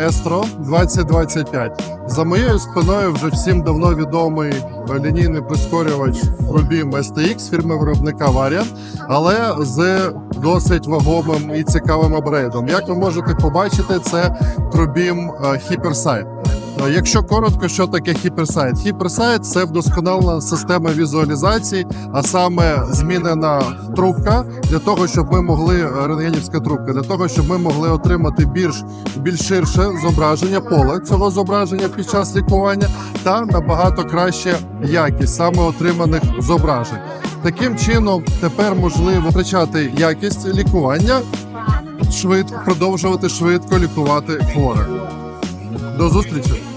Естро 2025. За моєю спиною вже всім давно відомий лінійний прискорювач Rubim STX фірми виробника Варіант, але з досить вагомим і цікавим апгрейдом. Як ви можете побачити, це Трубім Хіперсайт. Е, Якщо коротко, що таке HyperSight? HyperSight – це вдосконалена система візуалізації, а саме змінена трубка для того, щоб ми могли е, рентгенівська трубка, для того, щоб ми могли отримати більш більш ширше зображення, поле цього зображення під час лікування, та набагато краще якість саме отриманих зображень. Таким чином, тепер можливо втрачати якість лікування, швидко продовжувати швидко лікувати хворих. До зустрічі!